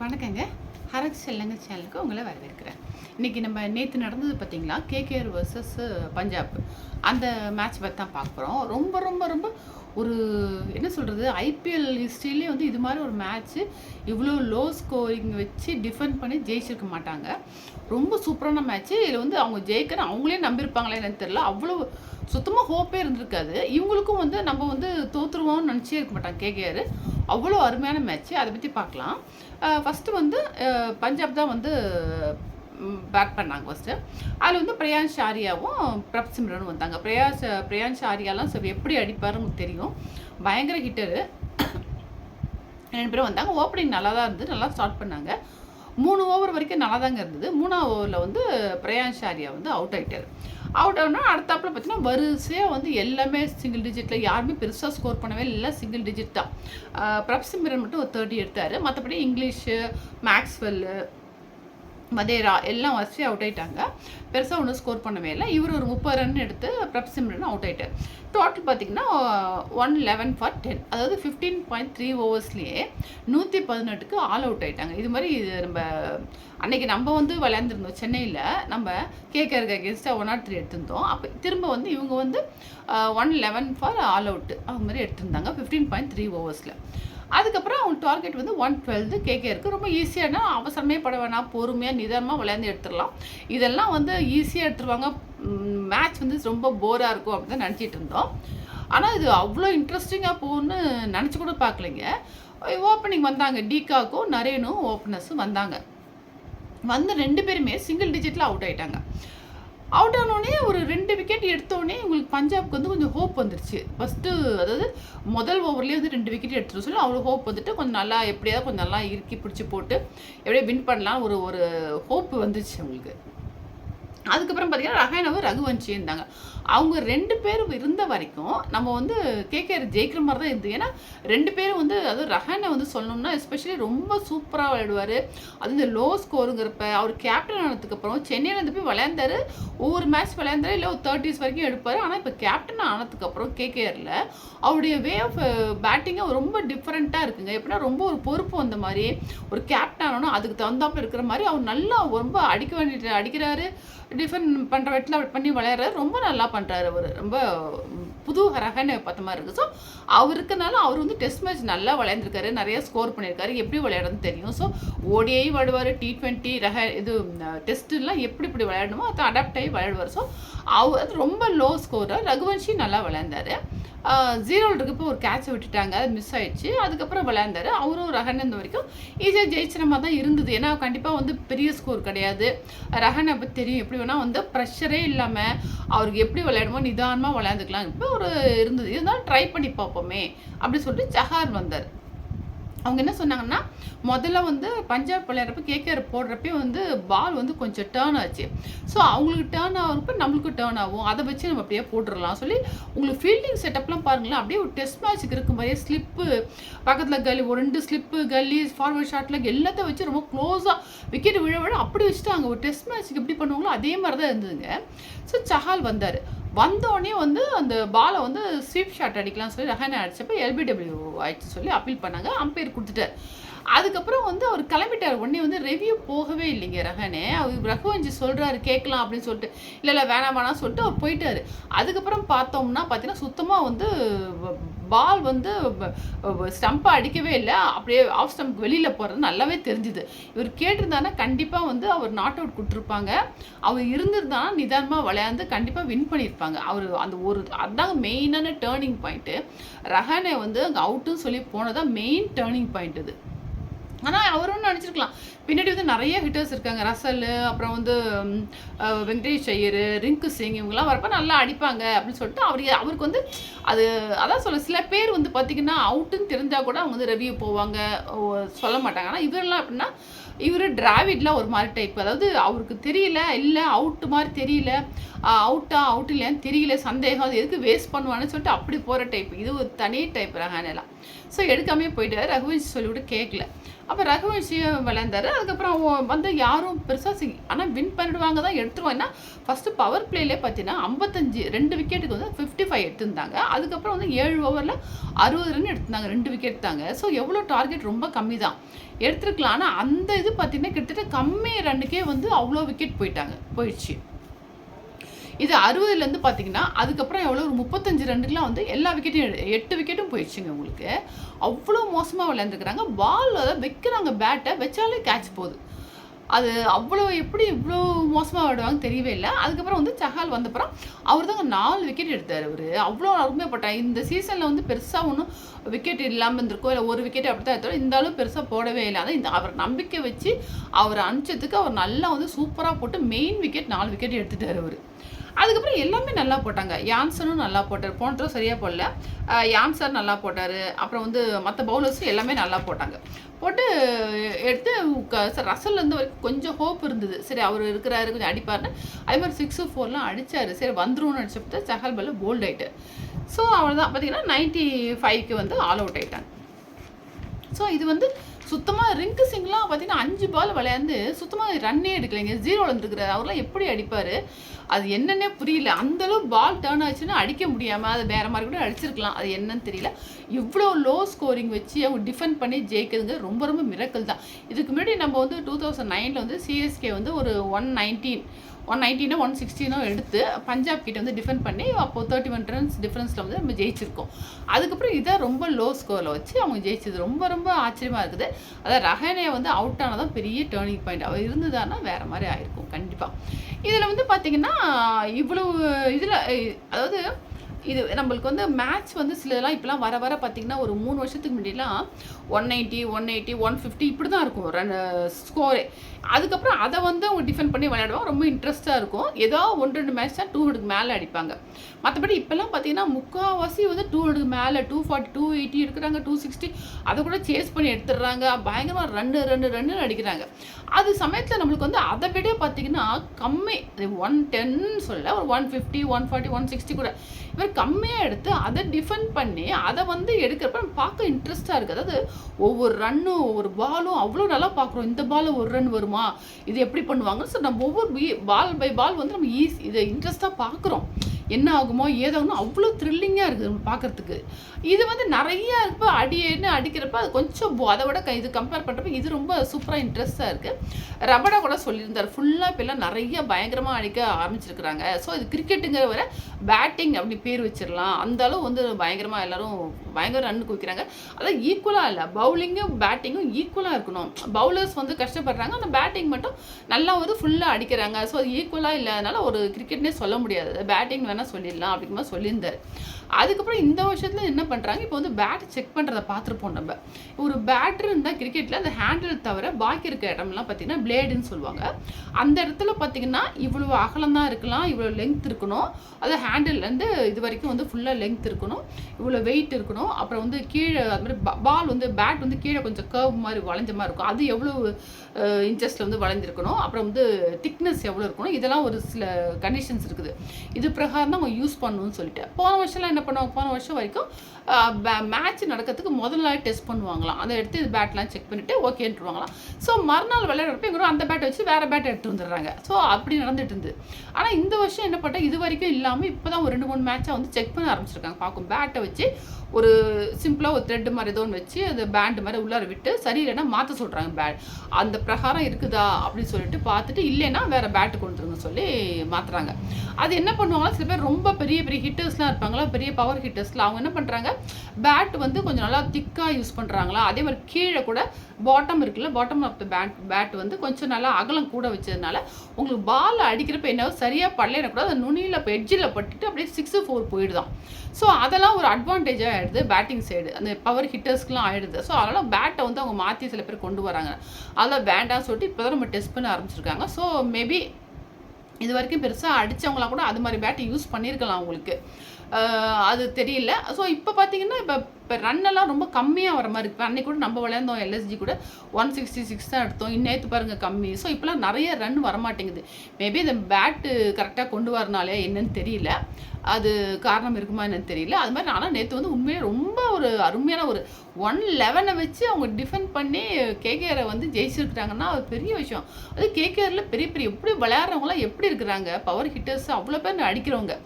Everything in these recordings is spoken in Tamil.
வணக்கங்க. ஹரக் செல்லங்க சேனலுக்கு உங்களை வரவேற்கிறேன். இன்றைக்கி நம்ம நேற்று நடந்தது பார்த்தீங்களா கேகேஆர் வர்சஸ் பஞ்சாப். அந்த மேட்ச் பற்றி தான் பார்க்க போகிறோம் ரொம்ப ரொம்ப ரொம்ப ஒரு என்ன சொல்கிறது ஐபிஎல் ஹிஸ்ட்ரியிலே வந்து இது மாதிரி ஒரு மேட்ச்சு இவ்வளோ லோ ஸ்கோரிங் வச்சு டிஃபெண்ட் பண்ணி ஜெயிச்சிருக்க மாட்டாங்க. ரொம்ப சூப்பரான மேட்ச்சு இதில் வந்து அவங்க ஜெயிக்கணும். அவங்களே நம்பியிருப்பாங்களே என்னன்னு தெரில அவ்வளோ சுத்தமாக ஹோப்பே இருந்திருக்காது. இவங்களுக்கும் வந்து நம்ம வந்து தோற்றுருவோம்னு நினச்சே இருக்க மாட்டாங்க கேகேஆர். அவ்வளோ அருமையான மேட்ச்சு அதை பற்றி பார்க்கலாம். ஃபஸ்ட்டு வந்து பஞ்சாப் தான் வந்து பேட் பண்ணாங்க ஃபஸ்ட்டு அதில் வந்து பிரயான்ஷ் ஆரியாவும் பிரப் சிம்ரனும் வந்தாங்க. பிரயாஷ் பிரயான்ஷ் ஆரியாலாம் சரி எப்படி அடிப்பாருன்னு உங்களுக்கு தெரியும். பயங்கர ஹிட்டரு ரெண்டு பேரும் வந்தாங்க. ஓப்பனிங் நல்லா தான் இருந்தது. நல்லா ஸ்டார்ட் பண்ணாங்க. மூணு ஓவர் வரைக்கும் நல்லா தாங்க இருந்தது. மூணாவது ஓவரில் வந்து பிரயான்ஷ் ஆரியா வந்து அவுட் ஆகிட்டார் அவுட் ஆகுனா அடுத்தாப்பில் பார்த்தீங்கன்னா வரிசையாக வந்து எல்லாமே சிங்கிள் டிஜிட்டில் யாருமே பெருசாக ஸ்கோர் பண்ணவே இல்லை. சிங்கிள் டிஜிட் தான். பிரப்சிமிரன் மட்டும் ஒரு தேர்ட்டி எடுத்தார். மற்றபடி இங்கிலீஷு மேக்ஸ்வெல்லு மதேரா எல்லாம் வசதி அவுட் ஆயிட்டாங்க. பெருசாக ஒன்றும் ஸ்கோர் பண்ணவே இல்லை. இவர் ஒரு முப்பது ரன் எடுத்து பிரப் சிம்ரன் அவுட் ஆயிட்டார். டோட்டல் பார்த்தீங்கன்னா ஒன் லெவன் ஃபார் டென் அதாவது ஃபிஃப்டீன் பாயிண்ட் த்ரீ ஓவர்ஸ்லேயே நூற்றி பதினெட்டுக்கு ஆல் அவுட் ஆயிட்டாங்க. இது மாதிரி இது நம்ம அன்னைக்கு நம்ம வந்து விளையாண்டுருந்தோம் சென்னையில். நம்ம கேக்கருக்கு அகேன்ஸ்டாக ஒன் ஆர் த்ரீ எடுத்திருந்தோம். அப்போ திரும்ப வந்து இவங்க வந்து one eleven for all out அது மாதிரி எடுத்திருந்தாங்க. ஃபிஃப்டீன் பாயிண்ட் த்ரீ ஓவர்ஸில் அதுக்கப்புறம் அவங்க டார்கெட் வந்து ஒன் டுவெல்த்து கேகே இருக்குது ரொம்ப ஈஸியான அவசரமே பட வேணாம். பொறுமையாக நிதானமாக விளையாண்டு எடுத்துடலாம். இதெல்லாம் வந்து ஈஸியாக எடுத்துருவாங்க. மேட்ச் வந்து ரொம்ப போராக இருக்கும் அப்படின்னு தான் நினச்சிட்டு இருந்தோம். ஆனால் இது அவ்வளோ இன்ட்ரெஸ்டிங்காக போகும்னு நினச்சி கூட பார்க்கலைங்க. ஓப்பனிங் வந்தாங்க. டீகாக்கும் நரேனும் ஓப்பனர்ஸும் வந்தாங்க. வந்து ரெண்டு பேருமே சிங்கிள் டிஜிட்டில் அவுட் ஆகிட்டாங்க அவுட் ஆனோடனே ஒரு ரெண்டு விக்கெட் எடுத்தோடனே உங்களுக்கு பஞ்சாப்க்கு வந்து கொஞ்சம் ஹோப் வந்துருச்சு. ஃபஸ்ட்டு அதாவது முதல் ஓவர்லேயே வந்து ரெண்டு விக்கெட் எடுத்துட்டு சொல்லி அவ்வளோ ஹோப் வந்துட்டு கொஞ்சம் நல்லா எப்படியாவது கொஞ்சம் நல்லா இறுக்கி பிடிச்சி போட்டு எப்படியே வின் பண்ணலாம் ஒரு ஒரு ஹோப் வந்துச்சு அவங்களுக்கு. அதுக்கப்புறம் பார்த்தீங்கன்னா ரஹானவும் ரகுவன்ஷி இருந்தாங்க. அவங்க ரெண்டு பேரும் இருந்த வரைக்கும் நம்ம வந்து கேகேஆர் ஜெயிக்கிற மாதிரி தான் இருந்தது. ஏன்னா ரெண்டு பேரும் வந்து அது ரஹானை வந்து சொல்லணும்னா எஸ்பெஷலி ரொம்ப சூப்பராக விளையாடுவார். அது இந்த லோ ஸ்கோருங்கிறப்ப அவர் கேப்டன் ஆனதுக்கப்புறம் சென்னையில் இருந்து போய் விளையாண்டாரு. ஒவ்வொரு மேட்ச் விளையாண்டாரு. இல்லை ஒரு தேர்ட்டிஸ் வரைக்கும் எடுப்பார். ஆனால் இப்போ கேப்டன் ஆனதுக்கப்புறம் கேகேஆரில் அவருடைய வே ஆஃப் பேட்டிங்கும் ரொம்ப டிஃப்ரெண்ட்டாக இருக்குங்க. எப்படின்னா ரொம்ப ஒரு பொறுப்பு வந்த மாதிரி ஒரு கேப்டன் ஆனோன்னா அதுக்கு தகுந்தாப்புல இருக்கிற மாதிரி அவர் நல்லா ரொம்ப அடிக்க வேண்டிய அடிக்கிறாரு. டிஃபன் பண்ணுற இடத்துல பண்ணி விளையாடுறாரு ரொம்ப நல்லா பண்ணுறாரு அவர். ரொம்ப புது ரகன்னு பார்த்த மாதிரி இருக்குது ஸோ அவர் இருக்கனால அவர் வந்து டெஸ்ட் மேட்ச் நல்லா விளையாண்டுருக்காரு நிறைய ஸ்கோர் பண்ணியிருக்காரு எப்படி விளையாடுறதுன்னு தெரியும். ஸோ ஓடிஐ விளையாடுவார். டி ட்வெண்ட்டி ரக இது டெஸ்ட்டுலாம் எப்படி இப்படி விளையாடணுமோ அதை அடாப்ட் ஆகி விளையாடுவார். ஸோ அவர் அது ரொம்ப லோ ஸ்கோராக ரகுவன்ஷி நல்லா விளையாண்டார். ஜீரோவில் இருக்கப்போ ஒரு கேட்ச் விட்டுட்டாங்க. அது மிஸ் ஆயிடுச்சு. அதுக்கப்புறம் விளையாண்டாரு. அவரும் ரஹன் இந்த வரைக்கும் ஈஸியாக ஜெயிச்சிற மாதிரி தான் இருந்தது. ஏன்னா கண்டிப்பாக வந்து பெரிய ஸ்கோர் கிடையாது. ரஹனை பற்றி தெரியும். எப்படி வேணால் வந்து ப்ரெஷரே இல்லாமல் அவருக்கு எப்படி விளையாடுமோ நிதானமாக விளையாண்டுக்கலாம். இப்போ ஒரு இருந்தது. இருந்தாலும் ட்ரை பண்ணி பார்ப்போமே. அப்படி சொல்லிட்டு ஜஹார் வந்தார். அவங்க என்ன சொன்னாங்கன்னா முதல்ல வந்து பஞ்சாப் விளையாடுறப்ப கேகேஆர் போடுறப்பே வந்து பால் வந்து கொஞ்சம் டேர்ன் ஆச்சு. ஸோ அவங்களுக்கு டேர்ன் ஆகிறப்ப நம்மளுக்கு டேர்ன் ஆகும். அதை வச்சு நம்ம அப்படியே போட்டுடலாம். சொல்லி உங்களுக்கு ஃபீல்டிங் செட்டப்லாம் பாருங்களேன். அப்படியே ஒரு டெஸ்ட் மேட்ச்சுக்கு இருக்க மாதிரியே ஸ்லிப்பு பக்கத்தில் கல்லி ஒரு ரெண்டு ஸ்லிப்பு கல்லி ஃபார்வர்ட் ஷாட்டில் எல்லாத்தையும் வச்சு ரொம்ப க்ளோஸாக விக்கெட் விழ விழ அப்படி வச்சுட்டாங்க ஒரு டெஸ்ட் மேட்ச்சுக்கு எப்படி பண்ணுவாங்களோ அதே மாதிரி தான் இருந்ததுங்க. ஸோ சஹால் வந்தார். வந்தோடனே வந்து அந்த பாலை வந்து ஸ்வீப் ஷாட் அடிக்கலாம் சொல்லி ரஹானே அடித்தப்போ எல்பிடபிள்யூ ஆயிடுச்சு சொல்லி அப்பீல் பண்ணாங்க. அம்பையர் கொடுத்துட்டார். அதுக்கப்புறம் வந்து அவர் கிளம்பிட்டார். உடனே வந்து ரெவ்யூ போகவே இல்லைங்க ரஹானே. அவர் ரகுவஞ்சி சொல்கிறாரு கேட்கலாம் அப்படின்னு சொல்லிட்டு. இல்லை இல்லை வேணாம் வேணாம் சொல்லிட்டு அவர் போயிட்டார். அதுக்கப்புறம் பார்த்தோம்னா பார்த்தீங்கன்னா சுத்தமாக வந்து பால் வந்து ஸ்டம்பை அடிக்கவே இல்லை. அப்படியே ஆஃப் ஸ்டம்ப் வெளியில் போகிறது நல்லாவே தெரிஞ்சுது. இவர் கேட்டிருந்தானா கண்டிப்பாக வந்து அவர் நாட் அவுட் கொடுத்துருப்பாங்க. அவர் இருந்திருந்தானா நிதானமாக விளையாண்டு கண்டிப்பாக வின் பண்ணியிருப்பாங்க. அவர் அந்த ஒரு அதுதான் மெயினான டேர்னிங் பாயிண்ட்டு ரஹானே வந்து அங்கே அவுட்டுன்னு சொல்லி போனதான் மெயின் டேர்னிங் பாயிண்ட் இது. ஆனால் அவரும் நினச்சிருக்கலாம். பின்னாடி வந்து நிறைய ஹிட்டர்ஸ் இருக்காங்க. ரசல் அப்புறம் வந்து வெங்கடேஷ் ஐயர் ரிங்கு சிங் இவங்கெல்லாம் வரப்போ நல்லா அடிப்பாங்க அப்படின்னு சொல்லிட்டு அவர் அவருக்கு வந்து அது அதான் சொல்ல சில பேர் வந்து பார்த்திங்கன்னா அவுட்டுன்னு தெரிஞ்சால் கூட அவங்க வந்து ரெவியூ போவாங்க. சொல்ல மாட்டாங்க. ஆனால் இவரெல்லாம் அப்படின்னா இவர் டிராவிட்லாம் ஒரு மாதிரி டைப் அதாவது அவருக்கு தெரியல இல்லை அவுட்டு மாதிரி தெரியல. அவுட்டா அவுட் இல்லையான்னு தெரியல சந்தேகம் அது எதுக்கு வேஸ்ட் பண்ணுவான்னு சொல்லிட்டு அப்படி போகிற டைப் இது ஒரு தனி டைப் ரஹானெல்லாம். ஸோ எடுக்காமே போயிட்டாரு. ரகுவன்ஷ் சொல்லிவிட்டு கேட்கல அப்போ ரகுவன்ஷியும் விளையாண்டாரு. அதுக்கப்புறம் வந்து யாரும் பெருசாக ஆனால் வின் பண்ணிடுவாங்க தான் எடுத்துருவோம். ஏன்னா ஃபஸ்ட்டு பவர் பிளேலே பார்த்தீங்கன்னா ஐம்பத்தஞ்சு ரெண்டு விக்கெட்டுக்கு வந்து ஃபிஃப்டி ஃபைவ் எடுத்திருந்தாங்க. அதுக்கப்புறம் வந்து ஏழு ஓவரில் அறுபது ரன் எடுத்திருந்தாங்க. ரெண்டு விக்கெட் தாங்க ஸோ எவ்வளோ டார்கெட் ரொம்ப கம்மி தான் எடுத்துருக்கலாம். ஆனால் அந்த இது பார்த்தீங்கன்னா கிட்டத்தட்ட கம்மி ரன்னுக்கே வந்து அவ்வளோ விக்கெட் போயிட்டாங்க. போயிடுச்சு. இது அறுபதுலேருந்து பார்த்தீங்கன்னா அதுக்கப்புறம் எவ்வளோ ஒரு முப்பத்தஞ்சு ரன்னுக்குலாம் வந்து எல்லா விக்கெட்டையும் எட்டு விக்கெட்டும் போயிடுச்சுங்க உங்களுக்கு. அவ்வளோ மோசமாக விளையாண்டுருக்குறாங்க. பால் வைக்கிறாங்க பேட்டை வச்சாலே கேட்ச் போகுது. அது அவ்வளோ எப்படி இவ்வளோ மோசமாக விடுவாங்க தெரியவே இல்லை. அதுக்கப்புறம் வந்து சஹால் வந்தப்புறம் அவர் தாங்க நாலு விக்கெட் எடுத்தார் அவர். அவ்வளோ அருமைப்பட்டார். இந்த சீசனில் வந்து பெருசாக ஒன்றும் விக்கெட் இல்லாமல் இருந்திருக்கோ இல்லை ஒரு விக்கெட் அப்படி தான் எடுத்தாலும் இந்த அளவு பெருசாக போடவே இல்லை. அதான் இந்த அவர் நம்பிக்கை வச்சு அவர் அனுப்பிச்சதுக்கு அவர் நல்லா வந்து சூப்பராக போட்டு மெயின் விக்கெட் நாலு விக்கெட் எடுத்துட்டார் அவர். அதுக்கப்புறம் எல்லாமே நல்லா போட்டாங்க. யான்சனும் நல்லா போட்டார். போன சரியாக போடல. யான்சர் நல்லா போட்டார். அப்புறம் வந்து மற்ற பவுலர்ஸும் எல்லாமே நல்லா போட்டாங்க. போட்டு எடுத்து க- ரசல் இருந்த வரைக்கும் கொஞ்சம் ஹோப் இருந்தது. சரி அவர் இருக்கிறாரு கொஞ்சம் அடிப்பார்னு அதே மாதிரி சிக்ஸு ஃபோர்லாம் oh அடித்தார் சரி வந்துரும்னு நினச்சப்பட்டு சஹல் பல்ல போல்ட் ஆயிட்டு ஸோ அவ்வளோதான் பார்த்தீங்கன்னா நைன்ட்டி ஃபைவ்க்கு வந்து ஆல் அவுட் ஆயிட்டாங்க. ஸோ இது வந்து சுத்தமாக ரிங்கு சிங்லாம் பார்த்தீங்கன்னா அஞ்சு பால் விளையாண்டு சுத்தமாக ரன்னே எடுக்கலைங்க. ஜீரோவில் இருந்துருக்குறாரு அவர்லாம் எப்படி அடிப்பார்? அது என்னன்னே புரியல. அந்தளவு பால் டேர்ன் ஆச்சுன்னா அடிக்க முடியாமல் அது வேறு மாதிரி கூட அடிச்சிருக்கலாம். அது என்னன்னு தெரியல. இவ்வளோ லோ ஸ்கோரிங் வச்சு அவங்க டிஃபெண்ட் பண்ணி ஜெயிக்கிறதுங்க ரொம்ப ரொம்ப மிரக்கல் தான். இதுக்கு முன்னாடி நம்ம வந்து டூ தௌசண்ட் நைனில் வந்து சிஎஸ்கே வந்து ஒரு ஒன் நைன்டீன் ஒன் நைன்டீனோ ஒன் சிக்ஸ்டீனோ எடுத்து பஞ்சாப் கிட்ட வந்து டிஃபெண்ட் பண்ணி அப்போ தேர்ட்டி ஒன் ரன்ஸ் டிஃப்ரென்ஸில் வந்து நம்ம ஜெயிச்சிருக்கோம். அதுக்கப்புறம் இதை ரொம்ப லோ ஸ்கோரில் வச்சு அவங்க ஜெயிச்சது. ரொம்ப ரொம்ப ஆச்சரியமாக இருக்குது. அதாவது ரஹானே வந்து அவுட் ஆனதான் பெரிய டேர்னிங் பாயிண்ட் அவர் இருந்ததான்னா வேறு மாதிரி ஆயிருக்கும். கண்டிப்பாக இதில் வந்து பார்த்திங்கன்னா இவ்வளவு இதில் அதாவது இது நம்மளுக்கு வந்து மேட்ச் வந்து சிலதெல்லாம் இப்போலாம் வர வர பார்த்திங்கன்னா ஒரு மூணு வருஷத்துக்கு முன்னாடிலாம் one ninety one eighty one fifty இப்படி தான் இருக்கும் ரன் ஸ்கோரே uh, அதுக்கப்புறம் அதை வந்து அவங்க டிஃபெண்ட் பண்ணி விளையாடுவாங்க. ரொம்ப இன்ட்ரெஸ்ட்டாக இருக்கும். ஏதோ ஒன்று ரெண்டு மேட்ச் தான் டூ ஹண்ட்ரட் மேலே அடிப்பாங்க. மற்றபடி இப்போல்லாம் பார்த்தீங்கன்னா முக்கால்வாசி வந்து டூ ஹண்ட்ரட் மேலே டூ ஃபார்ட்டி டூ எயிட்டி எடுக்கிறாங்க டூ சிக்ஸ்டி அதை கூட சேஸ் பண்ணி எடுத்துடுறாங்க. பயங்கரமாக ரெண்டு ரெண்டு ரன்னு அடிக்கிறாங்க. அது சமயத்தில் நம்மளுக்கு வந்து அதை விட பார்த்தீங்கன்னா கம்மி. ஒன் டென்னு சொல்ல ஒரு one fifty one forty one sixty கூட. இவர் கம்மியாக எடுத்து அதை டிஃபெண்ட் பண்ணி அதை வந்து எடுக்கிறப்ப நம்ம பார்க்க இன்ட்ரெஸ்ட்டாக இருக்குது அதாவது ஒவ்வொரு ரன்னும் ஒவ்வொரு பாலும் அவ்வளோ நல்லா பார்க்குறோம். இந்த பால் ஒரு ரன் வருமா? இது எப்படி பண்ணுவாங்கன்னு? ஸோ நம்ம ஒவ்வொரு பால் பை பால் வந்து நம்ம ஈஸி இதை இன்ட்ரெஸ்ட்டாக பார்க்குறோம். என்ன ஆகுமோ ஏதாகுமோ அவ்வளோ த்ரில்லிங்காக இருக்குது பார்க்குறதுக்கு. இது வந்து நிறைய இருப்ப அடின்னு அடிக்கிறப்ப அது கொஞ்சம் அதை விட இது கம்பேர் பண்ணுறப்ப இது ரொம்ப சூப்பராக இன்ட்ரெஸ்ட்டாக இருக்குது ரபடா கூட சொல்லியிருந்தார் ஃபுல்லாக இப்போல்லாம் நிறைய பயங்கரமாக அடிக்க ஆரம்பிச்சிருக்கிறாங்க. ஸோ இது கிரிக்கெட்டுங்கிற வர பேட்டிங் அப்படி பேர் வச்சிடலாம். அந்த அளவு வந்து பயங்கரமாக எல்லாரும் பயங்கர ரன் குவிக்கிறாங்க. அதான் ஈக்குவலாக இல்லை பவுலிங்கும் பேட்டிங்கும் ஈக்குவலாக இருக்கணும். பவுலர்ஸ் வந்து கஷ்டப்படுறாங்க அந்த பேட்டிங் மட்டும் நல்லா வந்து ஃபுல்லாக அடிக்கிறாங்க. ஸோ அது ஈக்குவலாக இல்லாதனால ஒரு கிரிக்கெட்னே சொல்ல முடியாது. பேட்டிங் வேணால் சொல்லிடலாம் அப்படிங்கிற மாதிரி சொல்லியிருந்தார். அதுக்கப்புறம் இந்த வருஷத்தில் என்ன பண்ணுறாங்க இப்போ வந்து பேட் செக் பண்ணுறதை பார்த்துருப்போம் நம்ம. ஒரு பேட் இருந்தால் கிரிக்கெட்டில் அந்த ஹேண்டில் தவிர பாக்கி இருக்க இடம்லாம் பார்த்தீங்கன்னா பிளேடுன்னு சொல்லுவாங்க. அந்த இடத்துல பார்த்தீங்கன்னா இவ்வளோ அகலம் தான் இருக்கலாம் இவ்வளோ லெங்க் இருக்கணும். அது ஹேண்டில்லேருந்து இது வரைக்கும் வந்து ஃபுல்லாக லெங்க் இருக்கணும். இவ்வளோ வெயிட் இருக்கணும். அப்புறம் வந்து கீழே அது மாதிரி பால் வந்து பேட் வந்து கீழே கொஞ்சம் கர்வ் மாதிரி வளைஞ்ச மாதிரி இருக்கும். அது எவ்வளோ இன்ச்சஸில் வந்து வளைஞ்சிருக்கணும் அப்புறம் வந்து திக்னஸ் எவ்வளோ இருக்கணும். இதெல்லாம் ஒரு சில கண்டிஷன்ஸ் இருக்குது. இது பிரகாரம் தான் அவங்க யூஸ் பண்ணணும்னு சொல்லிட்டு. போன வருஷம்லாம் என்ன பண்ணுவாங்க? போன வருஷம் வரைக்கும் மேட்ச் நடக்கிறதுக்கு முதல் நாள் டெஸ்ட் பண்ணுவாங்களாம். அதை எடுத்து இது பேட்லாம் செக் பண்ணிவிட்டு ஓகேன்ட்டுருவாங்களாம். ஸோ மறுநாள் விளையாடுறப்ப எங்க அந்த பேட்டை வச்சு வேறு பேட்டை எடுத்து வந்துடுறாங்க. ஸோ அப்படி நடந்துட்டு இருந்து ஆனால் இந்த வருஷம் என்ன பண்ணால் இது வரைக்கும் இல்லாமல் இப்போ தான் ஒரு ரெண்டு மூணு மேட்சாக வந்து செக் பண்ண ஆரம்பிச்சிருக்காங்க. பார்க்கும் பேட்டை வச்சு ஒரு சிம்பிளாக ஒரு த்ரெட்டு மாதிரி ஏதோ ஒன்று வச்சு அந்த பேண்டு மாதிரி உள்ளார விட்டு சரியில்லைன்னா மாற்ற சொல்கிறாங்க பேட் அந்த பிரகாரம் இருக்குதா அப்படின்னு சொல்லிட்டு பார்த்துட்டு இல்லைன்னா வேறு பேட்டு கொண்டு வந்துருங்க சொல்லி மாற்றுறாங்க அது என்ன பண்ணுவாங்கன்னா சில பேர் ரொம்ப பெரிய பெரிய ஹிட்டர்ஸ்லாம் இருப்பாங்களா பெரிய பவர் ஹிட்டர்ஸில் அவங்க என்ன பண்ணுறாங்க பேட் வந்து கொஞ்சம் நல்லா திக்காக யூஸ் பண்ணுறாங்களா அதே மாதிரி கீழே கூட பாட்டம் இருக்குல்ல bottom of the bat bat வந்து கொஞ்சம் நல்லா அகலம் கூட வச்சதுனால உங்களுக்கு பால் அடிக்கிறப்ப என்ன சரியாக படலைன்னா கூட அந்த நுனியில் இப்போ எட்ஜில் பட்டுட்டு அப்படியே சிக்ஸு ஃபோர் போயிடுதான். ஸோ அதெல்லாம் ஒரு அட்வான்டேஜாக ஆயிடுது பேட்டிங் சைடு அந்த பவர் ஹிட்டர்ஸ்க்குலாம் ஆயிடுது. ஸோ அதனால் பேட்டை வந்து அவங்க மாற்றி சில பேர் கொண்டு வராங்க. அதெல்லாம் வேண்டாம்னு சொல்லிட்டு இப்போ தான் நம்ம டெஸ்ட் பண்ண ஆரம்பிச்சிருக்காங்க. ஸோ மேபி இது வரைக்கும் பெருசாக அடித்தவங்களாம் கூட அது மாதிரி பேட்டை யூஸ் பண்ணியிருக்கலாம் அவங்களுக்கு. அது தெரியல. ஸோ இப்போ பார்த்தீங்கன்னா இப்போ இப்போ ரன்னெல்லாம் ரொம்ப கம்மியாக வர மாதிரி இருக்குது அன்றைக்கி கூட நம்ம விளையாண்டோம் எல்எஸ்ஜி கூட ஒன் சிக்ஸ்டி சிக்ஸ் தான் எடுத்தோம். இன்னேற்று பாருங்கள் கம்மி. ஸோ இப்போலாம் நிறைய ரன் வரமாட்டேங்குது. மேபி இந்த பேட்டு கரெக்டாக கொண்டு வரனாலே என்னன்னு தெரியல. அது காரணம் இருக்குமா என்னன்னு தெரியல. அது மாதிரி ஆனால் நேற்று வந்து உண்மையிலே ரொம்ப ஒரு அருமையான ஒரு ஒன் லெவனை வச்சு அவங்க டிஃபெண்ட் பண்ணி கேகேஆரை வந்து ஜெயிச்சிருக்கிறாங்கன்னா அது பெரிய விஷயம். அது கேகேஆரில் பெரிய பெரிய எப்படி விளையாடுறவங்களாம் எப்படி இருக்கிறாங்க? பவர் ஹிட்டர்ஸ் அவ்வளோ பேர் அடிக்கிறவங்க.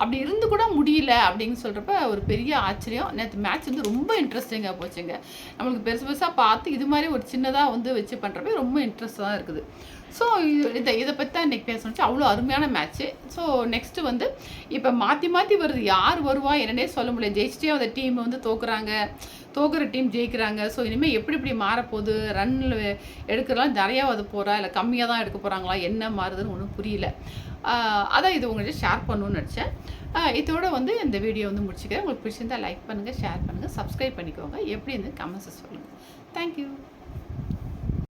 அப்படி இருந்து கூட முடியல அப்படின்னு சொல்கிறப்ப ஒரு பெரிய ஆச்சரியம். நேற்று மேட்ச் வந்து ரொம்ப இன்ட்ரெஸ்டிங்காக போச்சுங்க. நம்மளுக்கு பெருசு பெருசாக பார்த்து இது மாதிரி ஒரு சின்னதாக வந்து வச்சு பண்ணுறப்ப ரொம்ப இன்ட்ரெஸ்டாக இருக்குது. ஸோ இதை இதை பற்றி தான் இன்றைக்கி பேசணுச்சு அவ்வளோ அருமையான மேட்ச்சு ஸோ நெக்ஸ்ட்டு வந்து இப்போ மாற்றி மாற்றி வருது. யார் வருவா என்னன்னே சொல்ல முடியல. ஜெயிச்சிட்டே அந்த டீம் வந்து தோக்குறாங்க. தோக்குற டீம் ஜெயிக்கிறாங்க. ஸோ இனிமேல் எப்படி இப்படி மாறப்போகுது? ரன்னில் எடுக்கிறலாம் நிறையா அது போகிறா இல்லை கம்மியாக தான் எடுக்க போகிறாங்களா என்ன மாறுதுன்னு ஒன்றும் புரியல. அதான் இது உங்கள்கிட்ட ஷேர் பண்ணணும்னு நினச்சேன். இதோட வந்து இந்த வீடியோ வந்து முடிச்சுக்கிறேன். உங்களுக்கு பிடிச்சிருந்தா லைக் பண்ணுங்கள் ஷேர் பண்ணுங்கள் சப்ஸ்கிரைப் பண்ணிக்கோங்க. எப்படி இருந்து கமெண்ட்ஸை சொல்லுங்கள் தேங்க்யூ